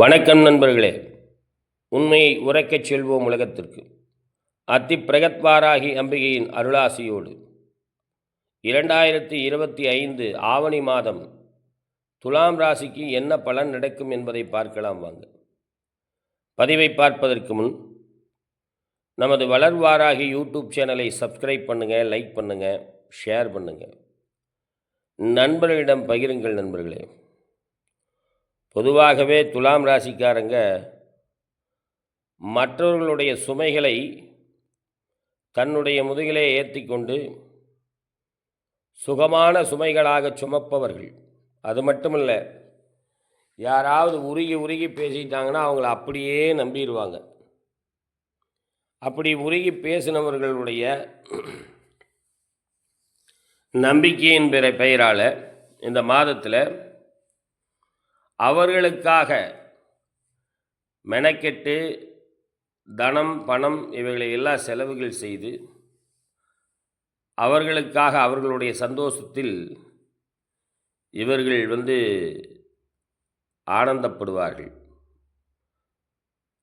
வணக்கம் நண்பர்களே. உண்மையை உரைக்கச் செல்வோம் உலகத்திற்கு. அத்திப்பிரகத்வாராகி அம்பிகையின் அருளாசியோடு. இரண்டாயிரத்தி இருபத்தி ஐந்து ஆவணி மாதம் துலாம் ராசிக்கு என்ன பலன் நடக்கும் என்பதை பார்க்கலாம் வாங்க. பதிவை பார்ப்பதற்கு முன் நமது வளர்வாராகி யூடியூப் சேனலை சப்ஸ்கிரைப் பண்ணுங்கள் லைக் பண்ணுங்கள் ஷேர் பண்ணுங்கள் நண்பர்களிடம் பகிருங்கள் நண்பர்களே. பொதுவாகவே துலாம் ராசிக்காரங்க மற்றவர்களுடைய சுமைகளை தன்னுடைய முதுகிலே ஏற்றி கொண்டு சுகமான சுமைகளாக சுமப்பவர்கள். அது மட்டுமல்ல யாராவது உருகி உருகி பேசிட்டாங்கன்னா அவங்கள அப்படியே நம்பிடுவாங்க அப்படி உருகி பேசினவர்களுடைய நம்பிக்கையின் பெற பெயரால் இந்த மாதத்தில் அவர்களுக்காக மெனக்கெட்டு தனம் பணம் இவைகளை எல்லாம் செலவுகள் செய்து அவர்களுக்காக அவர்களுடைய சந்தோஷத்தில் இவர்கள் வந்து ஆனந்தப்படுவார்கள்.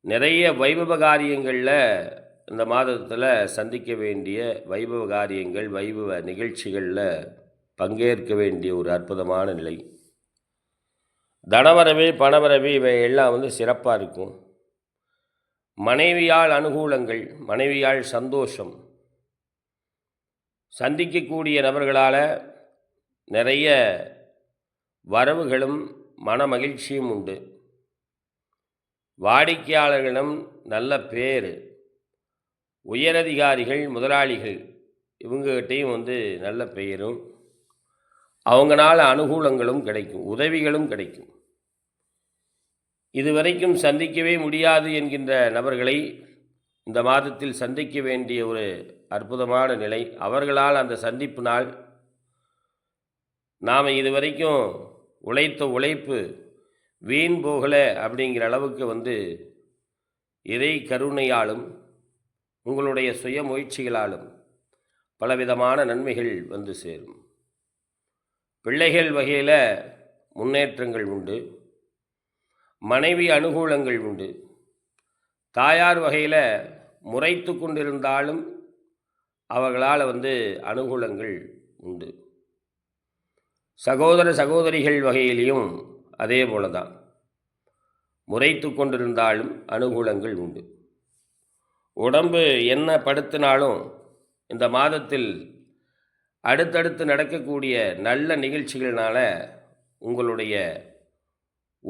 நிறைய வைபவ காரியங்களில் இந்த மாதத்தில் சந்திக்க வேண்டிய வைபவ காரியங்கள் வைபவ நிகழ்ச்சிகளில் பங்கேற்க வேண்டிய ஒரு அற்புதமான நிலை. தனவரவு பணவரவு இவை எல்லாம் வந்து சிறப்பாக இருக்கும். மனைவியால் அனுகூலங்கள் மனைவியால் சந்தோஷம். சந்திக்கக்கூடிய நபர்களால் நிறைய வரவுகளும் மன மகிழ்ச்சியும் உண்டு. வாடிக்கையாளர்களிடம் நல்ல பேர். உயரதிகாரிகள் முதலாளிகள் இவங்ககிட்டையும் வந்து நல்ல பெயரும். அவங்களால அனுகூலங்களும் கிடைக்கும் உதவிகளும் கிடைக்கும். இதுவரைக்கும் சந்திக்கவே முடியாது என்கின்ற நபர்களை இந்த மாதத்தில் சந்திக்க வேண்டிய ஒரு அற்புதமான நிலை. அவர்களால் அந்த சந்திப்பு நாள் நாம் இதுவரைக்கும் உழைத்த உழைப்பு வீண் போகலை அப்படிங்கிற அளவுக்கு வந்து இறை கருணையாலும் உங்களுடைய சுய முயற்சிகளாலும் பலவிதமான நன்மைகள் வந்து சேரும். பிள்ளைகள் வகையில் முன்னேற்றங்கள் உண்டு. மனைவி அனுகூலங்கள் உண்டு. தாயார் வகையில் முறைத்து கொண்டிருந்தாலும் அவர்களால் வந்து அனுகூலங்கள் உண்டு. சகோதர சகோதரிகள் வகையிலையும் அதே போல தான் முறைத்து கொண்டிருந்தாலும் அனுகூலங்கள் உண்டு. உடம்பு என்ன படுத்தினாலும் இந்த மாதத்தில் அடுத்தடுத்து நடக்கக்கூடிய நல்ல நிகழ்ச்சிகள்னால உங்களுடைய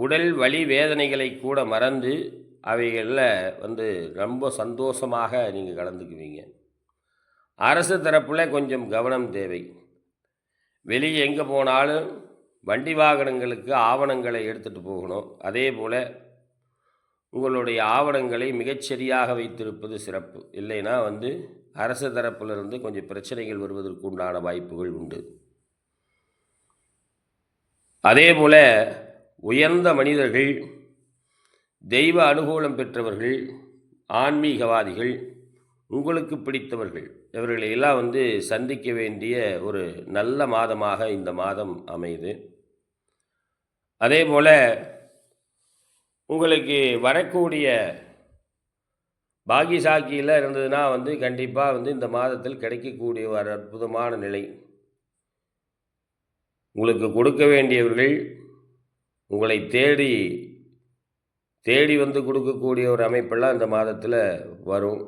உடல் வலி வேதனைகளை கூட மறந்து அவைகளில் வந்து ரொம்ப சந்தோஷமாக நீங்கள் கலந்துக்குவீங்க. அரசு தரப்பில் கொஞ்சம் கவனம் தேவை. வெளியே எங்கே போனாலும் வண்டி வாகனங்களுக்கு ஆவணங்களை எடுத்துகிட்டு போகணும். அதே போல் உங்களுடைய ஆவணங்களை மிகச்சரியாக வைத்திருப்பது சிறப்பு. இல்லைன்னா வந்து அரசு தரப்பிலிருந்து கொஞ்சம் பிரச்சனைகள் வருவதற்கு உண்டான வாய்ப்புகள் உண்டு. அதே போல் உயர்ந்த மனிதர்கள் தெய்வ அனுகூலம் பெற்றவர்கள் ஆன்மீகவாதிகள் உங்களுக்கு பிடித்தவர்கள். இவர்களை எல்லாம் வந்து சந்திக்க வேண்டிய ஒரு நல்ல மாதமாக இந்த மாதம் அமையுது. அதே போல் உங்களுக்கு வரக்கூடிய பாகிசாக்கியில் இருந்ததுன்னா வந்து கண்டிப்பாக வந்து இந்த மாதத்தில் கிடைக்கக்கூடிய ஒரு அற்புதமான நிலை. உங்களுக்கு கொடுக்க வேண்டியவர்கள் உங்களை தேடி தேடி வந்து கொடுக்கக்கூடிய ஒரு அமைப்பெல்லாம் இந்த மாதத்தில் வரும்.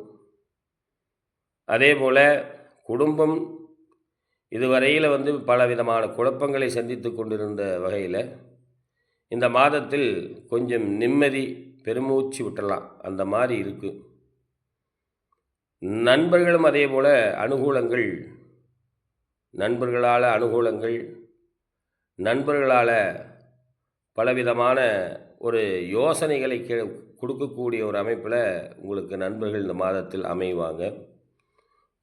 அதே போல் குடும்பம் இதுவரையில் வந்து பல விதமான குழப்பங்களை சந்தித்து கொண்டிருந்த வகையில் இந்த மாதத்தில் கொஞ்சம் நிம்மதி பெருமூச்சு விட்டலாம் அந்த மாதிரி இருக்குது நண்பர்களும் அதே போல் அனுகூலங்கள் நண்பர்களால் அனுகூலங்கள் நண்பர்களால் பலவிதமான ஒரு யோசனைகளை கே கொடுக்கக்கூடிய ஒரு அமைப்பில் உங்களுக்கு நண்பர்கள் இந்த மாதத்தில் அமைவாங்க.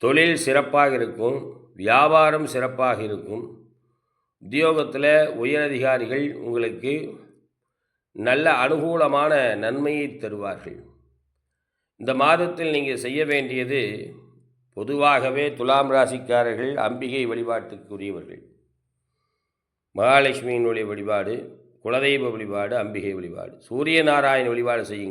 தொழில் சிறப்பாக இருக்கும் வியாபாரம் சிறப்பாக இருக்கும். உத்தியோகத்தில் உயரதிகாரிகள் உங்களுக்கு நல்ல அனுகூலமான நன்மையை தருவார்கள். இந்த மாதத்தில் நீங்கள் செய்ய வேண்டியது பொதுவாகவே துலாம் ராசிக்காரர்கள் அம்பிகை வழிபாட்டுக்குரியவர்கள். மகாலட்சுமியினுடைய வழிபாடு குலதெய்வ வழிபாடு அம்பிகை வழிபாடு. சூரிய நாராயண வழிபாடு செய்யுங்கள்.